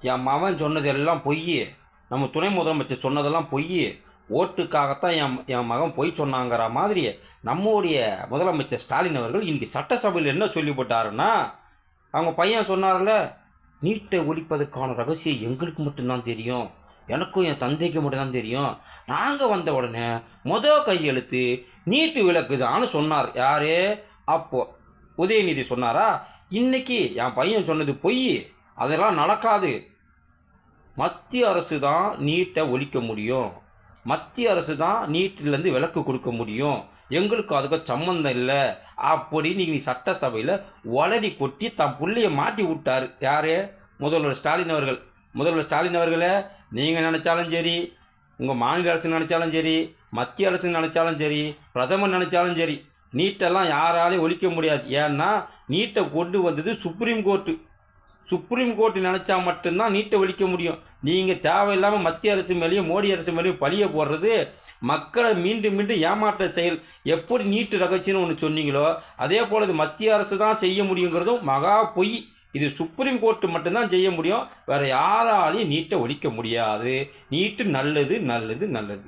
என் மகன் சொன்னது எல்லாம் பொய். நம்ம துணை முதலமைச்சர் சொன்னதெல்லாம் பொய். ஓட்டுக்காகத்தான் என் என் மகன் பொய் சொன்னாங்கிற மாதிரி நம்முடைய முதலமைச்சர் ஸ்டாலின் அவர்கள் இன்றைக்கி சட்டசபையில் என்ன சொல்லிவிட்டாருன்னா அவங்க பையன் சொன்னார்ல நீட்டை ஒழிப்பதற்கான ரகசியம் எங்களுக்கு மட்டும்தான் தெரியும். எனக்கும் என் தந்தைக்கு மட்டும்தான் தெரியும். நாங்கள் வந்த உடனே முத கையெழுத்து நீட்டு விளக்குதான்னு சொன்னார். யார்? அப்போது உதயநிதி சொன்னாரா? இன்றைக்கி என் பையன் சொன்னது பொய். அதெல்லாம் நடக்காது. மத்திய அரசு தான் நீட்டை ஒழிக்க முடியும். மத்திய அரசு தான் நீட்டிலேருந்து விலக்கு கொடுக்க முடியும். எங்களுக்கு அதுக்கு சம்மந்தம் இல்லை. அப்படின்னு நீ சட்டசபையில் வளரி கொட்டி தன் புள்ளைய மாட்டி விட்டார். யாரு? முதல்வர் ஸ்டாலின் அவர்கள். முதல்வர் ஸ்டாலின் அவர்களே நீங்கள் நினச்சாலும் சரி உங்கள் மாநில அரசு நினச்சாலும் சரி மத்திய அரசு நினச்சாலும் சரி பிரதமர் நினச்சாலும் சரி நீட்டெல்லாம் யாராலையும் ஒழிக்க முடியாது. ஏன்னா நீட்டை கொண்டு வந்தது சுப்ரீம் கோர்ட்டு. சுப்ரீம் கோர்ட் நினச்சா மட்டும்தான் நீட்டை ஒழிக்க முடியும். நீங்கள் தேவையில்லாமல் மத்திய அரசு மேலேயும் மோடி அரசு மேலேயும் பழிய போடுறது மக்களை மீண்டும் மீண்டும் ஏமாற்ற செயல். எப்படி நீட்டு ரகசியம்னு ஒன்று சொன்னீங்களோ அதே போல் இது மத்திய அரசு தான் செய்ய முடியுங்கிறதும் மகா பொய். இது சுப்ரீம் கோர்ட்டு மட்டும்தான் செய்ய முடியும். வேறு யாராலையும் நீட்டை ஒழிக்க முடியாது. நீட்டு நல்லது நல்லது நல்லது.